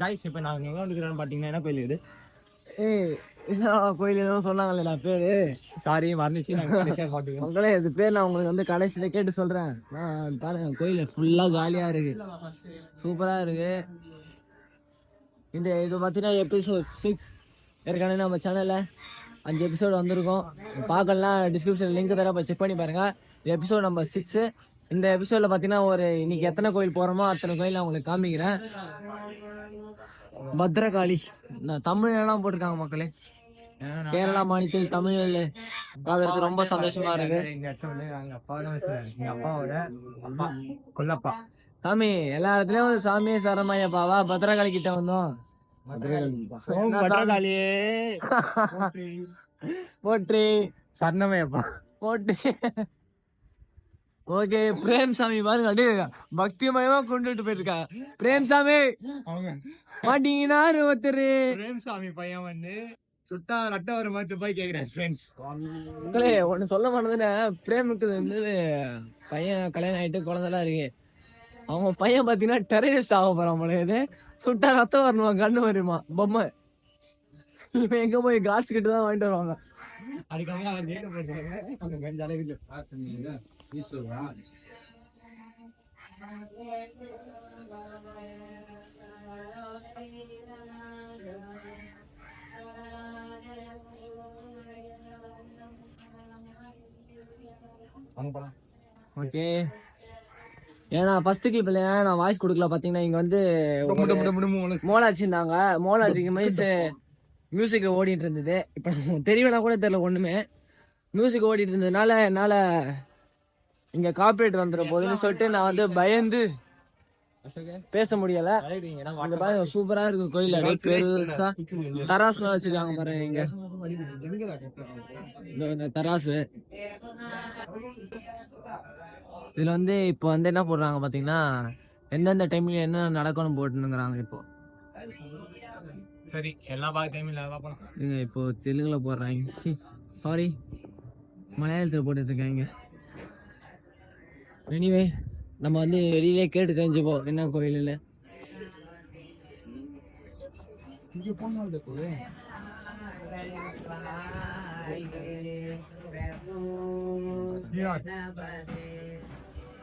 Guys இப்போ நாங்கள் எங்கே வந்துக்கிறோன்னு பார்த்தீங்கன்னா என்ன கோயில் இது? ஏய் என்ன கோயில் ஏதோ சொன்னாங்கல்ல பேரு? சாரி மறந்துச்சு. நாங்கள் உங்களே இது பேர் நான் உங்களுக்கு வந்து கடைசியில கேட்டு சொல்றேன். நான் பாருங்க கோயில் ஃபுல்லா காலியா இருக்கு. சூப்பரா இருக்கு. இந்த இது பார்த்தீங்கன்னா எபிசோட் சிக்ஸ் ஏற்கனவே நம்ம சேனல்ல அஞ்சு எபிசோடு வந்திருக்கோம். பார்க்கலாம் டிஸ்கிரிப்ஷன் லிங்க் தர போய் செக் பண்ணி பாருங்க. எபிசோட் நம்பர் சிக்ஸ் இந்த எபிசோட்ல பார்த்தீங்கன்னா ஒரு இன்னைக்கு எத்தனை கோயில் போறோமோ அத்தனை கோயில் நான் உங்களுக்கு காமிக்கிறேன். பத்ரகாளி. நான் தமிழ்லாம் போட்டிருக்காங்க மக்களே. கேரளா மாநிலத்தில் தமிழில் பார்க்கறது ரொம்ப சந்தோஷமா இருக்கு. கொல்லப்பா. சாமி எல்லா இடத்துலயும் ஒரு சாமியே சரமாயப்பாவா பத்ரகாளி கிட்ட வந்தோம். பத்ரகாளியே போற்றி. சரணமையப்பா போற்றி. ஓகே பிரேம் சாமி பாருங்க அப்படியே பக்திமயமா கொண்டுட்டு போயிருக்கா பிரேம் சாமி அவங்க. மாட்டீங்கன்னா ஒருத்தரு பிரேம்சாமி பையன் வந்து சுட்டா ரட்ட வர மாதிரி போய் கேட்குறேன் ஃப்ரெண்ட்ஸ் மக்களே ஒண்ணு சொல்ல மாட்டதுன்னா பிரேமுக்கு வந்து பையன் கல்யாணம் ஆயிட்டு குழந்தைலாம் இருக்கு. அவங்க பையன் பாத்தீங்கன்னா டெரரிஸ்ட் ஆக போறான் போல சுட்டா ரத்தம் வரணுமா கண்ணு வருமா பொம்மை. இவன் எங்க போய் காட்ஸ் கிட்ட தான் வாங்கிட்டு வருவாங்க. அதுக்காக அளவில் வாங்க போலாம் ஓகே ஏன்னா ஃபர்ஸ்ட் கிளிப்ல நான் வாய்ஸ் கொடுக்கல பாத்தீங்கன்னா இங்க வந்து மோளா வச்சிருக்கும் போது மியூசிக் ஓடிட்டு இருந்தது. இப்போ தெரியலனா கூட தெரியல ஒண்ணுமே. மியூசிக் ஓடிட்டு இருந்ததுனால என்னால இங்க காப்பரேட் வந்துட போகுதுன்னு சொல்லிட்டு நான் வந்து பயந்து பேச முடியல. இங்க பாருங்க சூப்பரா இருக்கு கோயில். அப்படியே பெருசா தராசுலாம் வச்சிருக்காங்க பாருங்க இங்க. இந்த தராசு இதுல வந்து இப்போ வந்து என்ன போடுறாங்க பாத்தீங்கன்னா எந்தெந்த டைம்ல என்ன நடக்கணும் போட்டுனுங்கிறாங்க இப்போ. சரி எல்லாம் பார்க்க டைம் இல்லை பார்ப்போம் இங்க இப்போ தெலுங்குல போடுறாங்க. சாரி மலையாளத்துல போட்டுட்டு இருக்காங்க. எனிவே நம்ம வந்து வெளியிலே கேட்டு தெரிஞ்சுப்போம். என்ன கோயில்.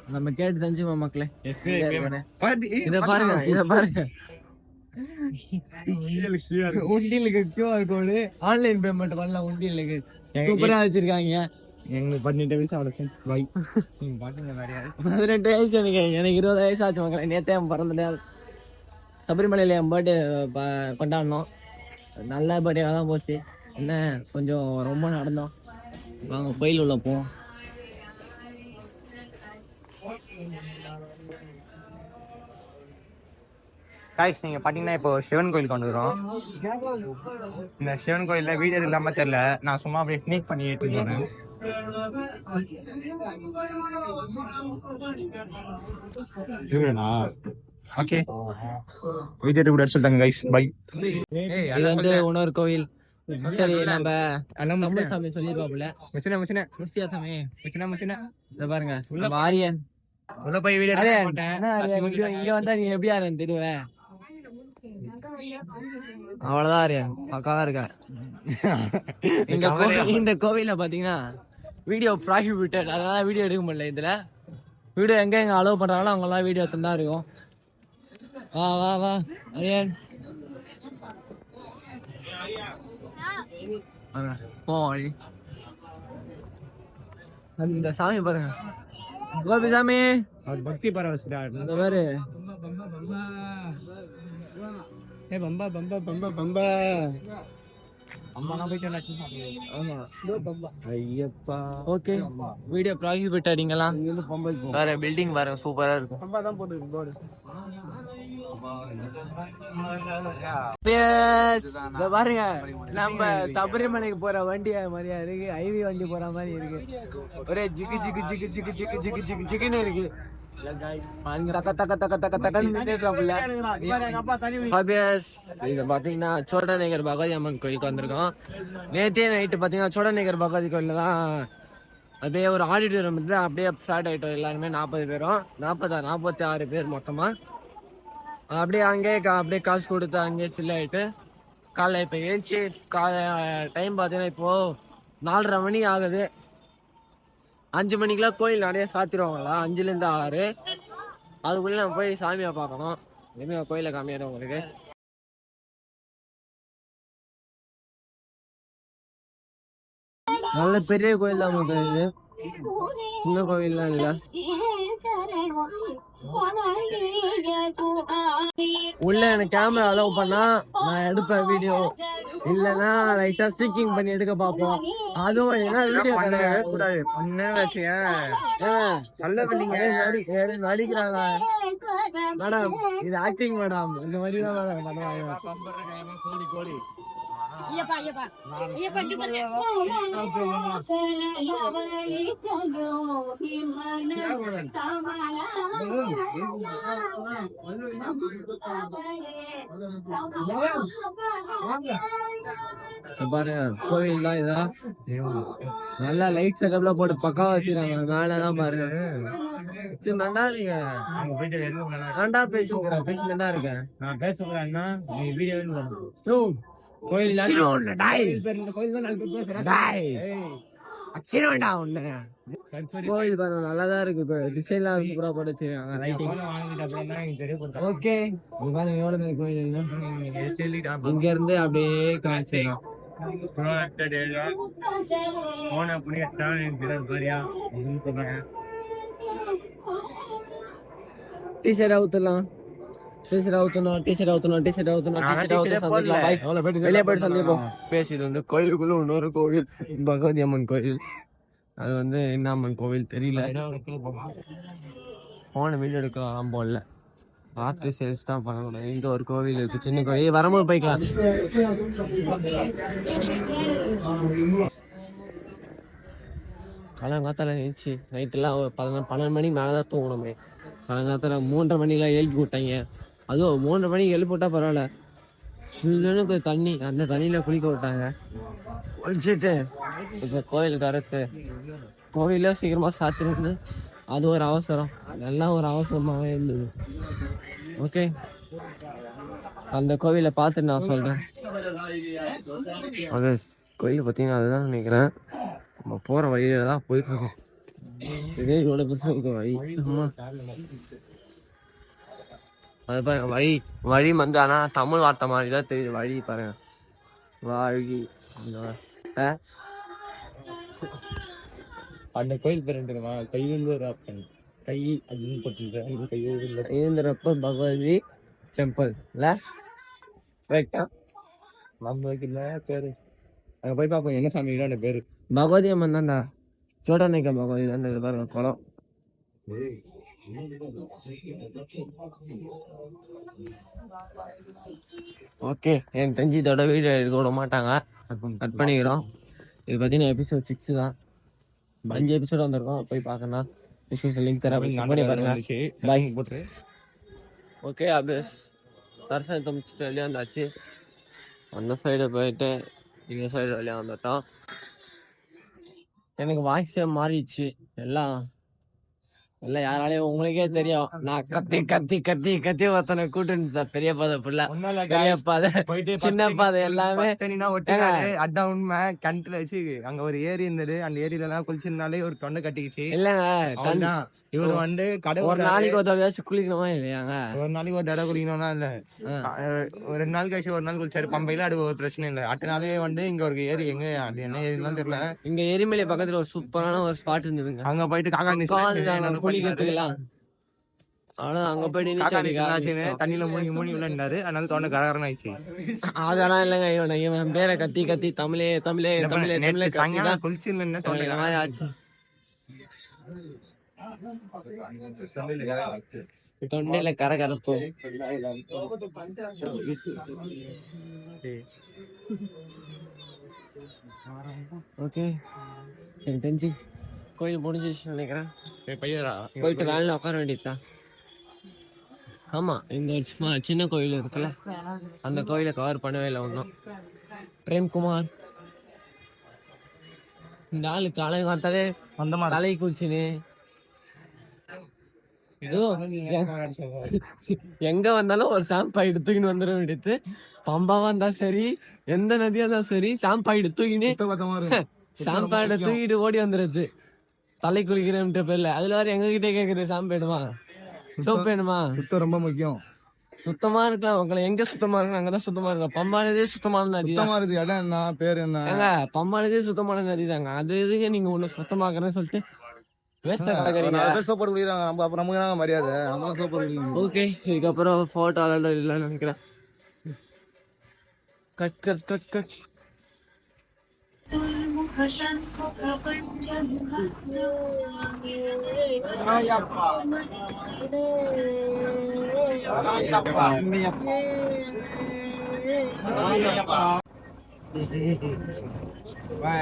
நம்ம கேட்டு தெரிஞ்சுப்போம் மக்களே. இத பாருங்க. இத பாருங்க உண்டியலுக்கு கியூஆர் கோடு ஆன்லைன் பேமெண்ட் பண்ணலாம் உண்டியலுக்கு. சூப்பரா வச்சிருக்காங்க. எங்களுக்கு பதினெட்டு வயசு அவ்வளோ நீங்கள் பாட்டுங்க நிறையா பதினெட்டு வயசு எனக்கு எனக்கு இருபது வயசு ஆச்சு மக்களே நேத்தே என் பிறந்த நாள் சபரிமலையில் என் பர்த்டே கொண்டாடினோம். நல்ல பர்த்டேவாக தான் போச்சு. என்ன கொஞ்சம் ரொம்ப நடந்தோம். வாங்க கோயில் உள்ள போவோம். காய்ஸ் நீங்க பாத்தீங்கன்னா இப்போ சிவன் கோயில் கொண்டு வரோம். இந்த சிவன் கோயில்ல வீடியோ இல்லாம தெரியல. நான் சும்மா அப்படியே ஸ்னீக் பண்ணி ஏற்றி போறேன் ஓகே வீடியோ கூட சொல்லிட்டாங்க கைஸ் பை இது வந்து இன்னொரு கோவில். சரி நம்ம தமிழ் சாமி சொல்லிருப்பாப்புல மச்சின மச்சின. சாமி. மச்சின மச்சின. இத பாருங்க. நம்ம ஆரியன். உள்ள போய் வீடியோ இங்க வந்தா நீ எப்படி ஆரியன் அவ்வளவுதான் ஆரியன். பக்காவா இருக்க இந்த கோவில் இந்த பாத்தீங்கன்னா வீடியோ ப்ராஹிபிட்டட் அதனால வீடியோ எடுக்க முடியல இதுல. வீடியோ எங்க எங்க அலோவ் பண்றாங்களோ அவங்கெல்லாம் வீடியோ தான் இருக்கும். வா வா வா. அரியன். அது இந்த சாமி பாருங்க. கோபி சாமி. பக்தி பரவசிடா இந்த பாரு. ஏ பம்பா பம்பா பம்பா பம்பா. ஓகே. வீடியோ ப்ராஹிபிட் அடிங்கலாம் வேற பில்டிங் வேற சூப்பரா இருக்கும். பாருங்க நம்ம சபரிமலைக்கு போற வண்டி மாதிரியா இருக்கு. ஐவி வண்டி போற மாதிரி இருக்கு. ஒரே ஜிகு ஜிகு ஜிகு ஜிகு ஜிகு ஜிகு ஜிகு ஜிகுன்னு இருக்கு. பாத்தீங்கன்னா சோடநகர் பகவதி அம்மன் கோயிலுக்கு வந்திருக்கோம். நேத்தே நைட்டு பாத்தீங்கன்னா சோடநகர் பகவதி கோயில்ல தான் அப்படியே ஒரு ஆடிட்டோரியம் இருந்து அப்படியே ஸ்டார்ட் ஆயிட்டோம் எல்லாருமே நாற்பது பேரும். நாற்பதா நாற்பத்தி ஆறு பேர் மொத்தமா. அப்படியே அங்கேயே கா- அப்படியே காசு கொடுத்து அங்கேயே சில்ல ஆயிட்டு காலைல இப்போ ஏஞ்சி காலை டைம் பார்த்தீங்கன்னா இப்போ நாலரை மணி ஆகுது. அஞ்சு மணிக்கெல்லாம் கோயில் நிறைய சாத்திடுவாங்களா? அஞ்சுலேருந்து ஆறு. அதுக்குள்ளே நம்ம போய் சாமியை பார்க்கணும். இனிமேல் கோயிலை காமியாரு உங்களுக்கு. நல்ல பெரிய கோயில் தான் உங்களுக்கு சின்ன கோயில்லாம் இல்லை. உள்ள எனக்கு கேமரா அலோவ் பண்ணா நான் எடுப்பேன் வீடியோ இல்லைன்னா லைட்டா ஸ்டிக்கிங் பண்ணி எடுக்க பார்ப்போம். அதுவும் என்ன வீடியோ பண்ணவே கூடாது. பண்ணவே நடிக்கிறாங்க மேடம் இது ஆக்டிங் மேடம். இந்த மாதிரி தான் மேடம் பண்ணுவாங்க. ஐயப்பா ஐயப்பா. ஐயப்பா இங்க பாருங்க. இங்க பாருங்க கோவில் தான் இதா. நல்லா லைட் செட்டப்லாம் போட்டு பக்காவா வச்சிருக்காங்க. மேல தான் பாருங்க. நண்டா பேசுங்க பேசிட்டு தான் இருக்கேன். நான் பேசக்கூடாதுன்னா நீ வீடியோ கோயில் பாருங்க நல்லா தான் இருக்கு இப்போ. டிசைன்லாம் சூப்பரா போட்டு வச்சிருக்காங்க லைட்டிங். ஓகே. பாருங்க எவ்வளவு கோயில். இங்க இருந்து அப்படியே காசு. போன புண்ணிய ஸ்டாலின். டிஷர்ட் அவுத்தலாம் டிஷர்ட் அவுத்தணும் டிஷர்ட் அவுத்தணும் டிஷர்ட் அவுத்தணும் டிஷர்ட் அவுத்தணும் வெளியே போயிட்டு சந்திப்போம். பேசிட்டு வந்து கோயிலுக்குள்ள இன்னொரு கோவில் பகவதி அம்மன் கோயில் அது வந்து என்ன அம்மன் கோவில் தெரியல. போன வீடியோ எடுக்கலாம் போடல ஆர்ட் சேல்ஸ் தான் பண்ணணும். இங்க ஒரு கோவில் இருக்கு சின்ன கோயில் வரும்போது போய்க்கலாம். காலங்காத்தால எழுச்சி நைட்டெல்லாம் பதினொன்று பன்னெண்டு மணிக்கு மேலே தான் தூங்கணுமே. காலங்காத்தால மூன்றரை மணிக்கெல்லாம் எழுப்பி விட்டாங்க. அதுவும் மூன்றரை மணிக்கு எழுப்பி விட்டா பரவாயில்ல. சில்லுன்னு கொஞ்சம் தண்ணி அந்த தண்ணியில குளிக்க விட்டாங்க. குளிச்சுட்டு இப்போ கோயிலுக்கு அறுத்து கோவிலே சீக்கிரமா சாத்திருந்து அது ஒரு அவசரம். அதெல்லாம் ஒரு அவசரமாகவே இருந்தது. ஓகே அந்த கோவிலை பார்த்துட்டு நான் சொல்றேன். அது கோயில் பார்த்தீங்கன்னா அதுதான் நினைக்கிறேன். நம்ம போற வழியில தான் போயிட்டு இருக்கோம். இதே இவ்வளவு பெருசா இருக்கும் வழி. அது பாருங்க வழி வழி வந்து ஆனா தமிழ் வார்த்தை மாதிரி தான் தெரியுது. வழி பாருங்க. வழி இந்த வ- ஆ? அந்த கோயில் பேர் தெரியுமா? கையெழுந்து அப்பன் கை அப்படின்னு போட்டுருக்கேன் கையெழுந்து இருந்தப்ப பகவதி டெம்பிள் இல்ல? கரெக்டா நம்ம வைக்கல பேரு. அங்க போய் பார்ப்போம் என்ன சாமி அந்த பேரு. பகவதி அம்மன் தான்டா. சோட்டநாயக்க பகவதி தான் பாருங்க குளம். ஓகே எனக்கு தெரிஞ்சு இதோட வீடியோ எடுக்க விட மாட்டாங்க. கட் பண்ணிக்கிறோம். இது பார்த்தீங்கன்னா எபிசோட் சிக்ஸ் தான். அஞ்சு எபிசோட் வந்திருக்கோம். போய் பார்க்கணும். டிஸ்கிரிப்ஷன் லிங்க் தரேன். பண்ணி பாருங்க. போட்டு ஓகே அப்படியே தரிசனத்தை முடிச்சுட்டு வெளியே வந்தாச்சு. அந்த சைடு போயிட்டு இந்த சைடு வெளியே வந்துட்டோம். எனக்கு வாய்ஸே மாறிடுச்சு. எல்லாம் எல்லாம் யாராலையும் உங்களுக்கே தெரியும். நான் கத்தி கத்தி கத்தி கத்தி ஒருத்தனை கூட்டு பெரிய பாதை புள்ள பெரிய பாதை. சின்ன பாதை எல்லாமே. அதான் உண்மை. கிணத்துல வச்சு அங்க ஒரு ஏரி இருந்தது. அந்த ஏரியில எல்லாம் குளிச்சிருந்தாலே ஒரு தொண்டை கட்டிக்கிச்சு. இல்லைங்க இவர் வந்து கடை ஒரு. நாளைக்கு ஒரு தடவையாச்சும் குளிக்கணுமா இல்லையாங்க ஒரு நாளைக்கு ஒரு தடவை குளிக்கணும்னா இல்ல. ஒரு ரெண்டு நாள் கழிச்சு ஒரு நாள் குளிச்சாரு. பம்பையில அது ஒரு பிரச்சனை இல்ல. அடுத்த நாளே வந்து இங்க ஒரு ஏரி எங்க அது என்ன ஏரிலாம் தெரியல. இங்க எரிமலை பக்கத்துல ஒரு சூப்பரான ஒரு ஸ்பாட் இருந்ததுங்க. அங்க போயிட்டு காக்கா குளிக்கிறதுக்கெல்லாம் அவ்வளவுதான் அங்க நீச்சல் ஆரம்பிச்சிட்டோம். தண்ணியில மூழ்கி மூழ்கி விளையாண்டாரு. அதனால தொண்டை கரகரன் ஆயிடுச்சு அதெல்லாம் இல்லைங்க இவன் இவன் பேரை கத்தி கத்தி தமிழே தமிழே தமிழே தமிழே சாயங்காலம் தொண்டை மாதிரி ஆச்சு. தொண்டையில கரகரப்பு. ஓகே தெரிஞ்சு கோயில் முடிஞ்சிச்சு நினைக்கிறேன். போயிட்டு வேலையில் உட்கார வேண்டியதுதான் ஆமா இந்த ஒரு சும்மா சின்ன கோயில் இருக்குல்ல. அந்த கோயிலை கவர் பண்ணவே இல்லை ஒன்றும் பிரேம்குமார். இந்த ஆளு காலை பார்த்தாலே அந்த மாதிரி தலை குச்சின்னு ஐயோ, எங்க வந்தாலும் ஒரு சாம்பாயிடு தூக்கின்னு வந்துட வேண்டியது. பம்பாவா இருந்தா சரி எந்த நதியா இருந்தா சரி சாம்பாயிடு தூக்கினு சாம்பாயிட தூக்கிட்டு ஓடி வந்துடுறது. தலை குளிக்கிறேன்ற பேர்ல. அதுல வேற எங்க கிட்டே கேக்குறது சாம்பேடுமா சோப் வேணுமா? சுத்தம் ரொம்ப முக்கியம். சுத்தமா இருக்கலாம் உங்களை. எங்க சுத்தமா இருக்கணும்? அங்கதான் சுத்தமா இருக்கலாம் பம்பானதே சுத்தமான நதி தான். சுத்தமா இருக்குது. இடம் என்ன? பேர் என்ன? ஏங்க பம்பானதே சுத்தமான நதி தாங்க. அது இதுங்க நீங்க ஒண்ணு சுத்தமாக்குறேன்னு சொல்லிட்டு வேஸ்டா சோப்பாடு குடிக்கிறாங்க? நம்ம அப்புறம் நமக்கு மரியாதை. சோப்பாடு குடிக்கணும் ஓகே இதுக்கப்புறம் போட்டோ இல்லைன்னு நினைக்கிறேன். கட் கட் கட் கட்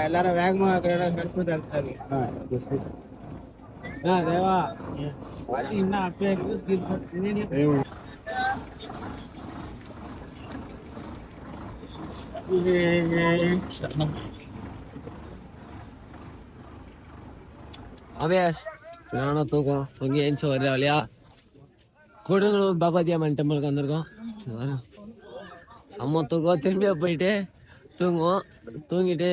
எல்லாரும் வேகமா கருப்பு தடுத்தாரு தேவா என்ன அப்பயே அபியாஸ். நானும் தூக்கம். தூங்கி ஏஞ்சி வர வழியா கொடுங்கலூர் பாபாதி அம்மன் டெம்பிளுக்கு வந்திருக்கோம். செம்ம தூக்கம். திரும்பியா போயிட்டு தூங்குவோம். தூங்கிட்டு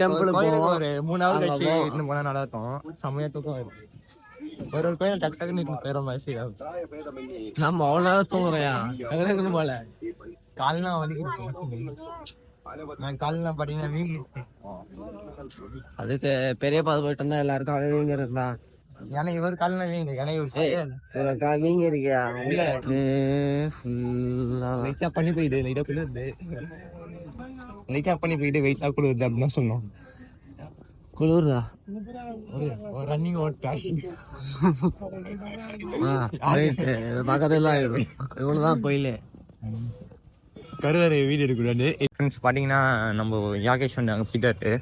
டெம்பிளுக்கு போவோம். ஒரு மூணாவது கட்சி. இட்டுன்னு போனா நல்லா இருக்கும் செம்மையா தூக்கம் வரும். ஒரு ஒரு கோயில் டக்கு டக்குன்னு போயிடுற மாதிரி நம்ம அவ்வளோ நேரம் தூங்குறோயா? டக்குனு போல. கால்லாம் வலிக்குது நான் கால்லாம் பாத்தீங்கன்னா வீங்கி அதுக்கு பெரிய பாதை போயிட்டு வந்தா எல்லாருக்கும் அழகுங்கிறது தான் ஏன்னா இவர் கால்லாம் வீங்குது ஏன்னா இவர் வீங்க இருக்கியா ஃபுல்லா லைட்டா பண்ணி போயிடு லைட்டா குளிருது லைட்டா பண்ணி போயிட்டு வெயிட்டா குளிருது அப்படின்னு சொன்னோம். குளிர்தா? ரன்னிங் ஓட்டா பக்கத்துல ஆயிடும் இவ்வளவுதான் கோயிலு. கருவறை வீடு எடுக்கூடாது ஃப்ரெண்ட்ஸ் பார்த்தீங்கன்னா நம்ம யாகேஷ் வந்து அங்கே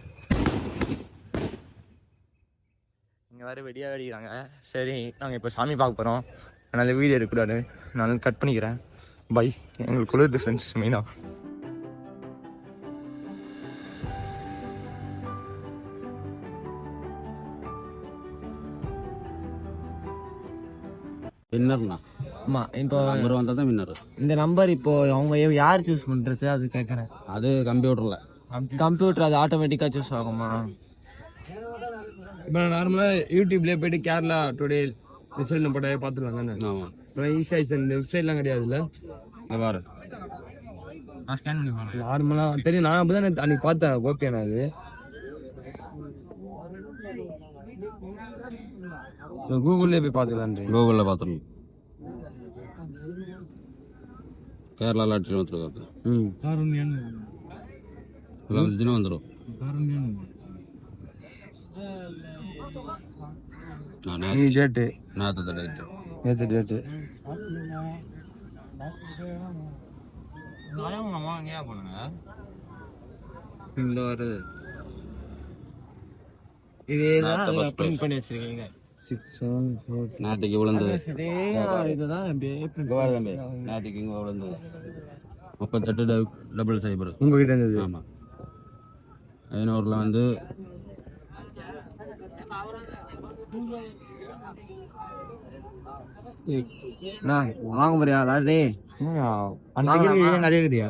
இங்கே வேறு வெடியாக வெடிக்கிறாங்க. சரி நாங்கள் இப்போ சாமி பார்க்க போகிறோம் அதனால் வீடியோ எடுக்கக்கூடாது நான் கட் பண்ணிக்கிறேன். பை எங்களுக்கு குளிருது ஃப்ரெண்ட்ஸ் மெயினாக வின்னர்னா ஆமா இப்போ நம்பர் வந்தால் தான் வின்னர் இந்த நம்பர் இப்போ அவங்க யார் சூஸ் பண்றது அது கேக்குறேன். அது கம்ப்யூட்டரில் கம்ப்யூட்டர் அது ஆட்டோமேட்டிக்கா சூஸ் ஆகுமா? இப்போ நார்மலாக யூடியூப்லேயே போயிட்டு கேரளா டுடே ரிசல்ட் போட்டாலே பார்த்துருவாங்க ஆமாம் அப்புறம் ஈஸியாக இந்த வெப்சைட்லாம் கிடையாதுல்ல? பாரு நான் ஸ்கேன் பண்ணி போகிறேன் நார்மலாக தெரியும் நான் அப்படி தான் அன்னைக்கு பார்த்தேன் கோபியானா அது. கூகுள்லேயே போய் பார்த்துக்கலான்றீங்க கூகுளில் பார்த்துருங்க கேரளா லாட்ரி வந்துருக்காரு ம். வந்துடும் நீ டேட்டு நேற்று டேட்டு நேற்று இந்த வருது இதே தான் prize. பண்ணி வச்சிருக்கீங்க. சிக்ஸ் செவன் ஃபோர் நேற்றுக்கு விழுந்தது. இதே இதுதான் அப்படியே print இங்கே விழுந்தது. முப்பத்தெட்டு டபுள் சைபர் உங்ககிட்ட இருந்தது. ஆமாம் ஐநூறில் வந்து வாங்க முடியா அந்த டிக்கெட் நிறைய இருக்குதியா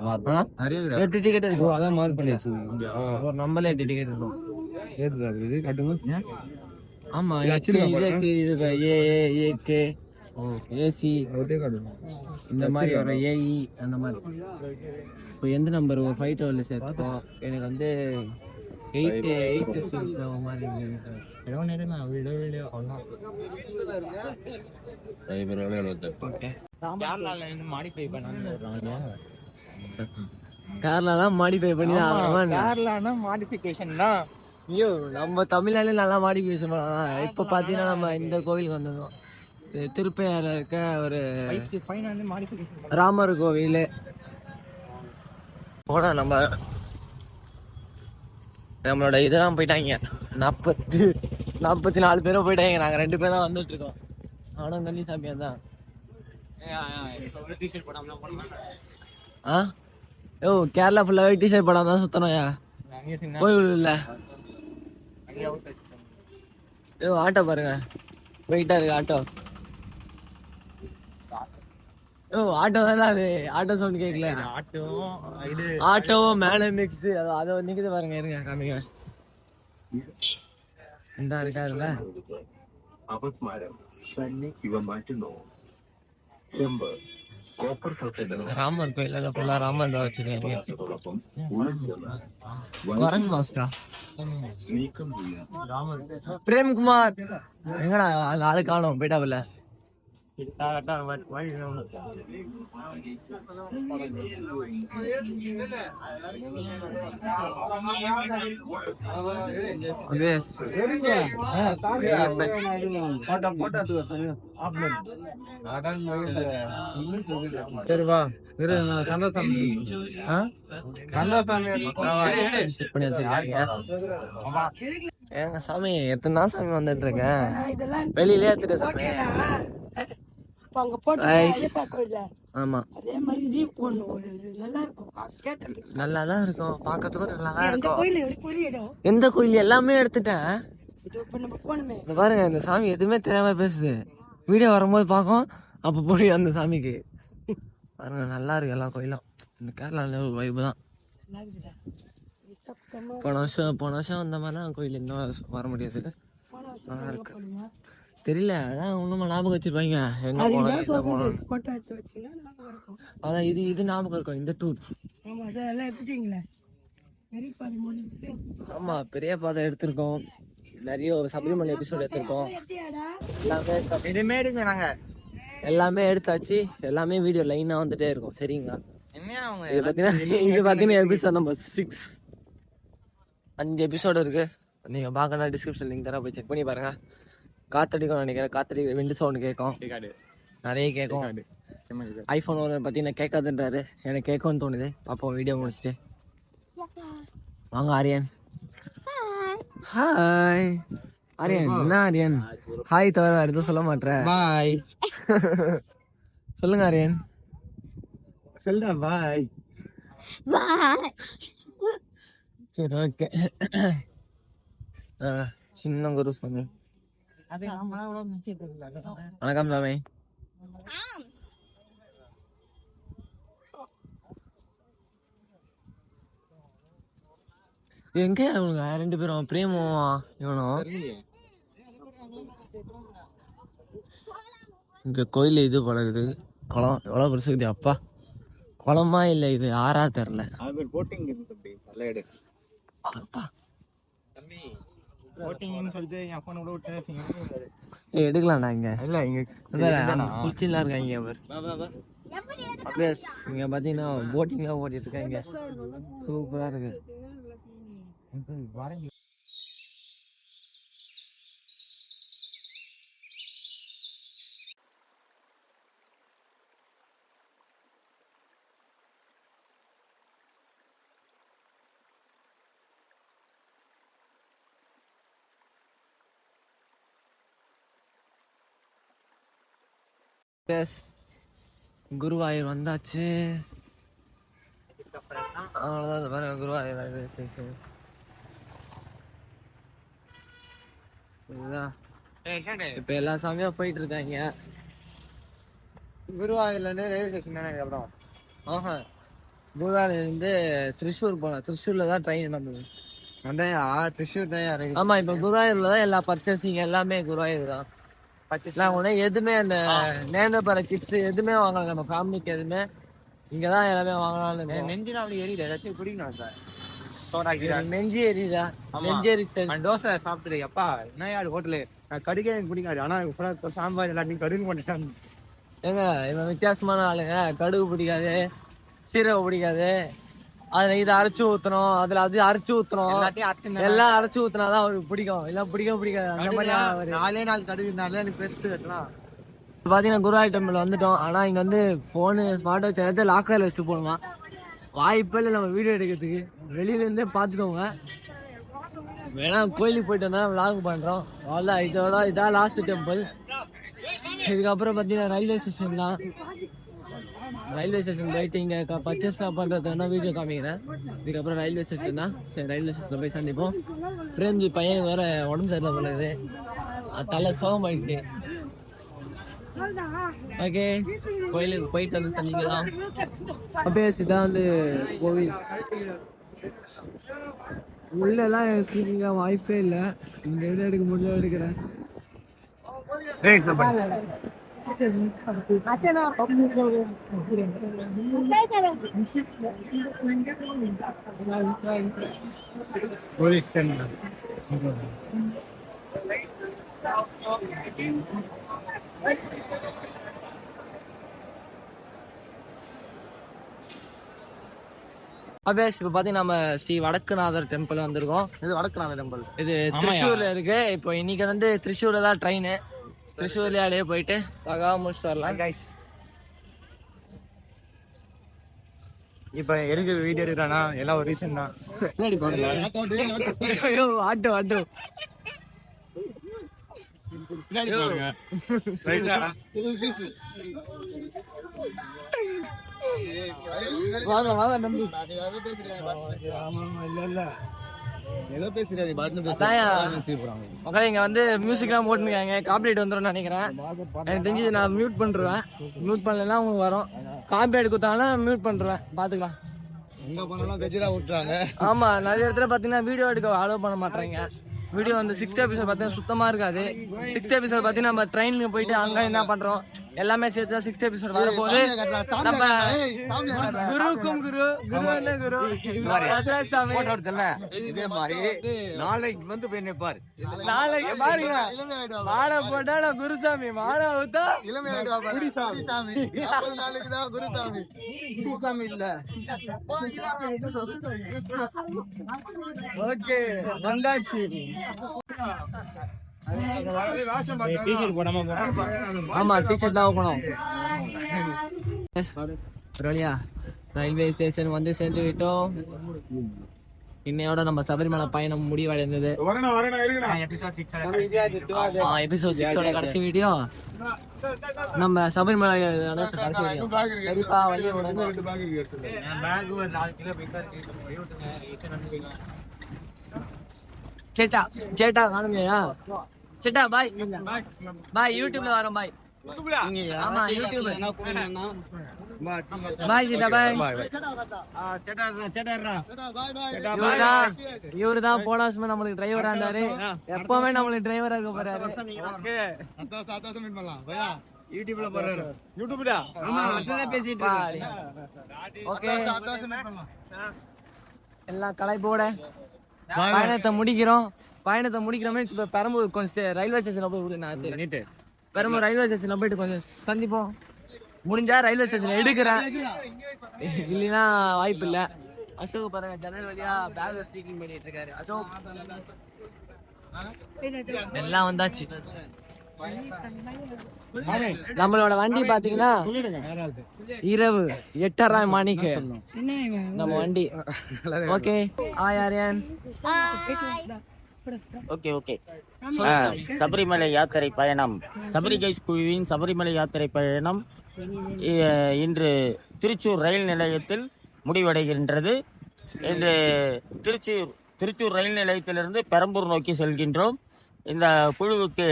நிறைய இருக்குதா எட்டு டிக்கெட் ஓ இருக்கும் அதான் மார்க் பண்ணி வச்சுருக்கீங்க ஒரு எட்டு டிக்கெட் இருக்கும் ஏற்றுதா இது காட்டுங்க. ஆமா இது வச்சிருக்கா இது பாருங்க. சி இது ஏ ஏ ஏ கே. ஏசி. இந்த மாதிரி ஒரு ஏஇ அந்த மாதிரி. இப்போ எந்த நம்பர் ஒரு ஃபைவ் டவரில் சேர்த்துக்கோ. எனக்கு வந்து எயிட் எயிட் சிக்ஸ் மாதிரி இருக்கு. எவ்வளோ நேரம் நான் விட விட அவ்வளோ சைபர் எவ்வளோ எழுபத்தெட்டு ஓகே கேரளாவில் இருந்து மாடிஃபை பண்ணி தான்? கேரளானா மாடிஃபிகேஷன் தான் ஐயோ நம்ம தமிழ்நாட்டிலே நல்லா மாடிஃபிகேஷன் பண்ணலாம் இப்போ பார்த்தீங்கன்னா நம்ம இந்த கோவிலுக்கு வந்திருக்கோம் இது திருப்பையாறு இருக்க ஒரு ராமர் கோவில் போனா நம்ம நம்மளோட இதெல்லாம் போயிட்டாங்க. நாற்பத்தி நாற்பத்தி நாலு பேரும் போயிட்டாங்க. நாங்கள் ரெண்டு பேரும் தான் வந்துட்டு இருக்கோம் நானும் கன்னி சாமியா தான் ஆ ஓ கேரளா ஃபுல்லாகவே டிஷர்ட் போடாம தான் சுத்தணும்யா அங்கேயே அவுட் ஐயோ ஆட்டோ பாருங்க. வெயிட்டா இருக்கு ஆட்டோ. ஓ ஆட்டோ தானே அது? ஆட்டோ சவுண்ட் கேட்கல ஆட்டோ இது ஆட்டோ மேல மிக்ஸ் அது அதை நிக்குது பாருங்க இருங்க காமிங்க. இந்த இருக்காருல்ல ராமர் கோயில ஃபுல்லா ராமர் தான் வச்சிருக்காங்க. மாஸ்டரா? பிரேம்குமார் எங்கடா ஆளு காணோம் போயிட்டாவில்ல சரிவா இரு நான் கந்தசாமி. ஆ? கந்தசாமி ஏங்க சாமி எத்தனை நாள் சாமி வந்துட்டு இருக்கேன் வெளியிலே எடுத்துட்டு சாமி. அங்க போட்டு ஆமா. அதே மாதிரி இதையும் போடணும் ஒரு நல்லா இருக்கும். நல்லா தான் இருக்கும். பார்க்கறதுக்கும் நல்லா தான் அந்த இருக்கும். எந்த கோயில்? எல்லாமே எடுத்துட்டேன் இப்ப பாருங்க இந்த சாமி எதுவுமே தெரியாம பேசுது. வீடியோ வரும்போது பார்க்கும். அப்போ போய் அந்த சாமிக்கு. பாருங்க நல்லா இருக்கு எல்லா கோயிலும். இந்த கேரளால ஒரு வைப்பு தான். நல்லா போன வருஷம் போன வருஷம் வந்த மாதிரினா கோயில் இன்னும் வர முடியாது. எங்க போனீங்க தெரியல. அதான் ஒண்ணுமா ஞாபகம் வச்சிருப்பாங்க. எங்க அதான் இது இது ஞாபகம் இருக்கும் இந்த டூர் ஆமா அதெல்லாம் எடுத்துட்டீங்களே? பெரிய பாதி முடிஞ்சு ஆமா பெரிய பாதை எடுத்திருக்கோம். நிறைய ஒரு சபரிமலை எபிசோட் எடுத்திருக்கோம். எல்லாமே சபரி- இனிமே எடுங்க நாங்க. எல்லாமே எடுத்தாச்சு. எல்லாமே வீடியோ லைனா வந்துட்டே இருக்கும். சரிங்களா? இது பார்த்தீங்கன்னா இது பார்த்தீங்கன்னா எபிசோட் நம்பர் சிக்ஸ் அஞ்சு எபிசோடு இருக்கு. நீங்க பார்க்கணும் டிஸ்கிரிப்ஷன் லிங்க் தர போய் செக் பண்ணி பாருங்க. காத்தடிக்கும் நினைக்கிறேன். காத்தடி விண்டு சவுண்ட் கேட்கும் நிறைய கேட்கும் ஐஃபோன் ஒரு பார்த்தீங்கன்னா கேட்காதுன்றாரு எனக்கு கேட்கும்னு தோணுது. அப்போ வீடியோ முடிச்சுட்டு. வாங்க ஆரியன். ஹாய் ஆரியன் என்ன ஆரியன்? ஹாய் தவிர வேறு எதுவும் சொல்ல மாட்டேற பாய் சொல்லுங்க ஆரியன். சொல்லுடா பாய் சரி ஓகே சின்ன குரு சாமி வணக்கம் சாமி. எங்க இவனுங்க? ரெண்டு பேரும் பிரேமும் இவனும். இங்க கோயில் இது பழகுது. குளம் எவ்வளவு பெருசு இருக்குது அப்பா? குளமா இல்ல இது ஆறா தெரில அப்பா. போட்டிங்னு சொல்லிட்டு என் ஃபோன் கூட விட்டு ஏய், எடுக்கலாம்டா இங்க. இல்ல இங்க குளிச்சுலாம் இருக்காங்க அவர் வா வா வா. அப்படியே இங்க பாத்தீங்கன்னா போட்டிங்லாம் ஓட்டிட்டு இருக்காங்க. சூப்பரா இருக்கு. எஸ் குருவாயூர் வந்தாச்சு. அவ்வளோதான் பாருங்க குருவாயூர் ரயில்வே ஸ்டேஷன் இதுதான். இப்போ எல்லா சாமியும் போயிட்டு இருக்காங்க. குருவாயூர்லேருந்து ரயில்வே ஸ்டேஷன் தானே அப்புறம்? ஆஹா. குருவாயூர்லேருந்து திருச்சூர் போனோம் திருச்சூர்ல தான் ட்ரெயின் நம்ம அண்டையா ட்ரிஷூர் தான் இறங்கி ஆமா இப்போ குருவாயூர்ல தான் எல்லா பர்ச்சேசிங் எல்லாமே குருவாயூர் தான். நான் உடனே எதுவுமே அந்த நேந்திரப்பற சிப்ஸ் எதுவுமே வாங்கல. நம்ம ஃபேமிலிக்கு எதுவுமே. இங்க தான் எல்லாமே வாங்கலாம்னு நெஞ்சில் அப்படி எரியல எல்லாத்தையும் குடிக்கணும் சார் நெஞ்சு எரியுதா. நெஞ்சு நான் தோசை சாப்பிட்டு எப்பா என்ன யாரு ஹோட்டலு? நான் கடுக்கே எனக்கு பிடிக்காது ஆனா ஃபுல்லாக சாம்பார் எல்லாத்தையும் கடுன்னு பண்ணிட்டாங்க ஏங்க இவன் வித்தியாசமான ஆளுங்க. கடுகு பிடிக்காது சீரகம் பிடிக்காது. அதுல இதை அரைச்சு ஊத்தணும் அதுல அது அரைச்சு ஊத்தணும். எல்லாம் அரைச்சு ஊத்துனாதான் அவருக்கு பிடிக்கும். எல்லாம் பிடிக்க பிடிக்காது. அந்த மாதிரி நாலே நாள் கடுகுனால எனக்கு பெருசு கட்டலாம் பாத்தீங்கன்னா குருவாயூர் டெம்பிள் வந்துட்டோம். ஆனா இங்க வந்து போனு ஸ்மார்ட் வாட்ச் எல்லாத்தையும் லாக்கர்ல வச்சுட்டு போகணுமா? வாய்ப்பே இல்லை நம்ம வீடியோ எடுக்கிறதுக்கு. வெளியில இருந்தே பாத்துக்கோங்க வேணா கோயிலுக்கு போயிட்டு வந்தா vlog பண்றோம். அவ்வளோதான் இதோட இதான் லாஸ்ட் டெம்பிள் இதுக்கப்புறம் பார்த்தீங்கன்னா ரயில்வே ஸ்டேஷன் தான். ரயில்வே ஸ்டேஷன் போயிட்டு இங்கே பர்ச்சேஸ்லாம் பண்ணுறது வேணா வீடியோ காமிக்கிறேன் இதுக்கப்புறம் ரயில்வே ஸ்டேஷன் தான். சரி ரயில்வே ஸ்டேஷனில் போய் சந்திப்போம். பிரேம்ஜி பையன் வேற உடம்பு சரியில்லை பண்ணுறது தலை சோகம் தலை ஓகே கோயிலுக்கு போயிட்டு வந்து தண்ணிக்கலாம் அப்படியே இதான் வந்து கோவில். உள்ளெல்லாம் ஸ்லீப்பிங்க வாய்ப்பே இல்லை. இங்கே இருந்து எடுக்க முடியல எடுக்கிறேன் அபேஸ் இப்போ பார்த்தீங்கன்னா நம்ம ஸ்ரீ வடக்குநாதர் டெம்பிள் வந்திருக்கோம். இது வடக்குநாத டெம்பிள் இது திருச்சூர்ல இருக்கு. இப்போ இன்னைக்கு வந்து திருச்சூர்ல தான் ட்ரெயின் திருச்சூர்லயே அப்படியே போயிட்டு அழகாக முடிச்சுட்டு வரலாம். கைஸ் இப்போ எதுக்கு வீடியோ எடுக்கிறானா? எல்லாம் ஒரு ரீசன் தான். ஆட்டோ ஆட்டோ வாங்க வாங்க நம்பி. ஏதோ பேசுறியா நீ பாட்டுன்னு அதான்யா. பேசி போறாங்க மக்களே இங்க வந்து மியூசிக்லாம் போட்டுருக்காங்க காப்பிரைட் வந்துடும் நினைக்கிறேன். எனக்கு தெரிஞ்சு நான் மியூட் பண்ணிருவேன் மியூட் பண்ணலாம் உங்களுக்கு வரும். காப்பிரைட் கொடுத்தாலும் மியூட் பண்ணிருவேன் பாத்துக்கலாம். எங்க போனாலும் கஜிரா விட்டுறாங்க ஆமா நிறைய இடத்துல பாத்தீங்கன்னா வீடியோ எடுக்க அலோவ் பண்ண மாட்டாங்க வீடியோ வந்து சிக்ஸ்த் எபிசோட் பார்த்தீங்கன்னா சுத்தமா இருக்காது. சிக்ஸ்த் எபிசோட் பார்த்தீங்கன்னா நம்ம ட்ரெயினுக்கு போயிட்டு அங்க என்ன பண்றோம்? எல்லாமே சேர்த்து தான் சிக்ஸ்த் எபிசோட் வர போது நம்ம குருக்கும் குரு குரு என்ன குரு? சாமி. இதே மாதிரி நாளைக்கு வந்து போய் நிற்பார் நாளைக்கு பாருங்க. மாலை போட்டா நான் குருசாமி மாலை ஊத்தா அப்புறம் நாளைக்கு தான் குருசாமி குருசாமி இல்ல. ஓகே வந்தாச்சு. ஆமா டிஷர்ட் தான் ஓப்பனும் ரயில்வே ஸ்டேஷன் வந்து சேர்ந்து விட்டோம். இன்னையோட நம்ம சபரிமலை பயணம் முடிவடைந்தது. எபிசோட் சிக்ஸோட கடைசி வீடியோ நம்ம சபரிமலை கடைசி வீடியோ கண்டிப்பா வழியை சேட்டா சேட்டா காணுங்கயா சேட்டா பாய். பாய் யூடியூப்ல வரோம் பாய். ஆமா யூடியூப் பாய் சேட்டா பாய். இவருதான் இவருதான் போன வருஷமே நம்மளுக்கு டிரைவரா இருந்தாரு. எப்பவுமே நம்மளுக்கு டிரைவரா இருக்க போறாரு. யூடியூப்ல போறாரு. ஓகே எல்லாம் கலைப்போட பயணத்தை முடிக்கிறோம். பயணத்தை முடிக்கிறோமே இப்ப பெரம்பூர் கொஞ்சம் ரயில்வே ஸ்டேஷன்ல போய் விடு நான். பெரம்பூர் ரயில்வே ஸ்டேஷன்ல போயிட்டு கொஞ்சம் சந்திப்போம். முடிஞ்சா ரயில்வே ஸ்டேஷன் எடுக்கிறேன். இல்லைன்னா வாய்ப்பு இல்ல. அசோக் பாருங்க ஜன்னல் வழியா பேக் ஸ்பீக்கிங் பண்ணிட்டு இருக்காரு. அசோக். எல்லாம் வந்தாச்சு. நம்மளோட வண்டி பாத்தீங்கன்னா இரவு எட்டரை மணிக்கு. நம்ம வண்டி. ஓகே ஆய் ஆரியன் ஓகே ஓகே ஆ, சபரிமலை யாத்திரை பயணம். சபரி கைஸ் குழுவின் சபரிமலை யாத்திரை பயணம் இன்று திருச்சூர் ரயில் நிலையத்தில் முடிவடைகின்றது. இன்று திருச்சூர் திருச்சூர் ரயில் நிலையத்திலிருந்து பெரம்பூர் நோக்கி செல்கின்றோம். இந்த குழுவுக்கு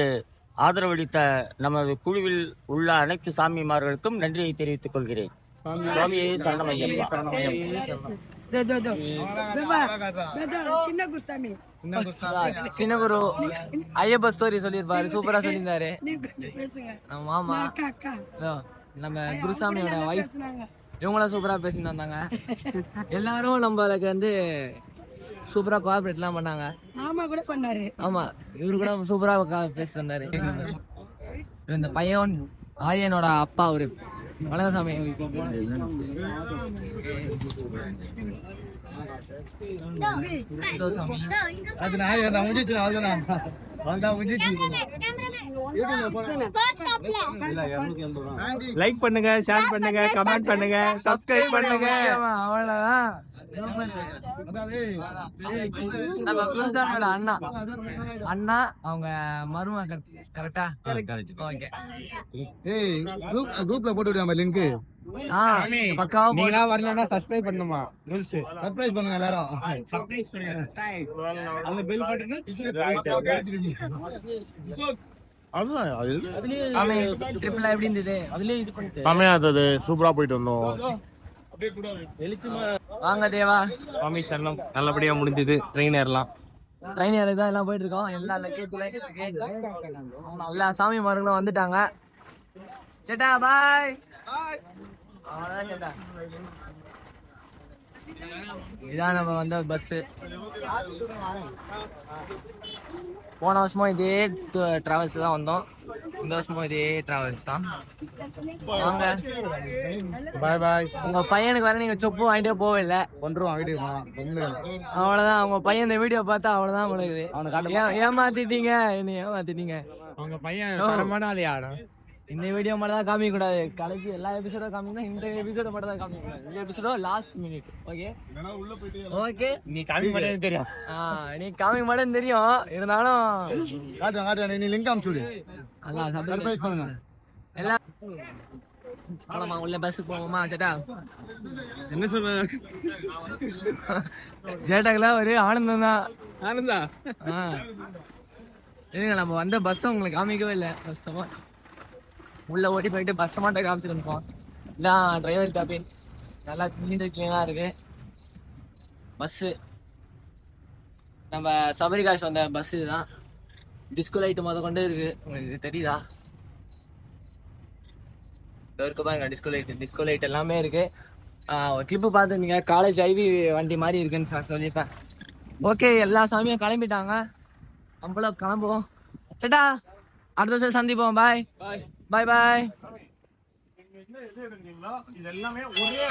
ஆதரவளித்த நமது குழுவில் உள்ள அனைத்து சாமிமார்களுக்கும் நன்றியை தெரிவித்துக் கொள்கிறேன். சுவாமியே சரணமையப்பா. சின்ன குருசாமி சின்ன குரு ஐயப்ப ஸ்டோரி சொல்லியிருப்பாரு. சூப்பரா சொல்லியிருந்தாரு. நம்ம மாமா. நம்ம குருசாமியோட வைஃப் இவங்களாம் சூப்பரா பேசிட்டு வந்தாங்க. எல்லாரும் நம்மளுக்கு வந்து சூப்பரா கோஆபரேட்லாம் பண்ணாங்க. மாமா கூட பண்ணாரு. ஆமா இவரு கூட சூப்பரா பேசிட்டு வந்தாரு இந்த பையன் ஆரியனோட அப்பா அவரு. வணக்கம் சாமி. இதோ சாமி. அது நான் நான் முடிஞ்சிச்சு அவ்வளவுதான் அவ்வளவுதான் முடிஞ்சிச்சு லைக் பண்ணுங்க ஷேர் பண்ணுங்க கமெண்ட் பண்ணுங்க சப்ஸ்கிரைப் பண்ணுங்க. அவ்வளவுதான். அண்ணா அண்ணா அவங்க மருமக கரெக்டா ஓகே ஏய் குரூப்ல போட்டு விடுவாங்க லிங்க் வரலன்னா சப்ஸ்கிரைப் பண்ணணுமா ரூல்ஸ் சர்ப்ரைஸ் பண்ணுங்க எல்லாரும். ஆமே ட்ரிப்ல எப்படி இருந்தது? செம்மையா இருந்தது சூப்பரா போயிட்டு வந்தோம். வாங்க தேவா. சாமி சரணம். நல்லபடியா முடிஞ்சது. ட்ரெயின் ஏறலாம். ட்ரெயின் ஏறி தான் எல்லாம் போயிட்டு இருக்கோம். எல்லா லக்கேஜ்ல எல்லா சாமி மருங்களும் வந்துட்டாங்க. சேட்டா பாய் அவ்வளோதான் சேட்டா. இதான் நம்ம வந்த பஸ் போன வருஷமும் இதே டிராவல்ஸ் தான் வந்தோம். இந்த வருஷமும் இதே டிராவல்ஸ் தான். வாங்க. பாய் பாய் உங்க பையனுக்கு வேற நீங்க சொப்பு வாங்கிட்டே போகல ஒன்று வாங்கிட்டு அவ்வளவுதான். உங்க பையன் இந்த வீடியோ பார்த்தா அவ்வளவுதான் உங்களுக்கு ஏமாத்திட்டீங்க. என்ன ஏமாத்திட்டீங்க. அவங்க பையன் தரமான ஆளியா இந்த வீடியோ மட்டும் தான் காமிக்க கூடாது கடைசி எல்லா எபிசோடும் காமிக்கணும் இந்த எபிசோட மட்டும் தான் காமிக்க கூடாது இந்த எபிசோட லாஸ்ட் மினிட் ஓகே ஓகே நீ காமி மாட்டேன்னு தெரியும். நீ காமிக்க மாட்டேன்னு தெரியும். இருந்தாலும் காட்டுறேன் காட்டுறேன். நீ லிங்க் அனுப்பிச்சு அதான் சர்ப்ரைஸ் பண்ணுங்க. எல்லாம் போலாமா உள்ள பஸ்ஸுக்கு போவோமா சேட்டா? என்ன சொல்ற? சேட்டாக்கெல்லாம் ஒரு ஆனந்தம் தான் ஆனந்தா? ஆ. இருங்க நம்ம வந்த பஸ் உங்களுக்கு காமிக்கவே இல்லை கஷ்டமா உள்ள ஓடி போயிட்டு பஸ் மட்டும் காமிச்சிருந்தோம் இருப்போம் இதான் டிரைவர் கேபின் நல்லா நீண்டு கிளீனாக இருக்கு. பஸ்ஸு நம்ம சபரிகாஷ் வந்த பஸ் இதுதான். டிஸ்கோ லைட்டு முத கொண்டு இருக்கு. உங்களுக்கு தெரியுதா? இதோ இருக்கு பாருங்க டிஸ்கோ லைட் டிஸ்கோ லைட் எல்லாமே இருக்கு. ஒரு கிளிப்பு பார்த்துருந்தீங்க. காலேஜ் ஐவி வண்டி மாதிரி இருக்குன்னு நான் சொல்லியிருப்பேன் ஓகே எல்லா சாமியும் கிளம்பிட்டாங்க. நம்மளும் கிளம்புவோம். டேட்டா அடுத்த வருஷம் சந்திப்போம். பாய் பாய் பாய் இது ஒரே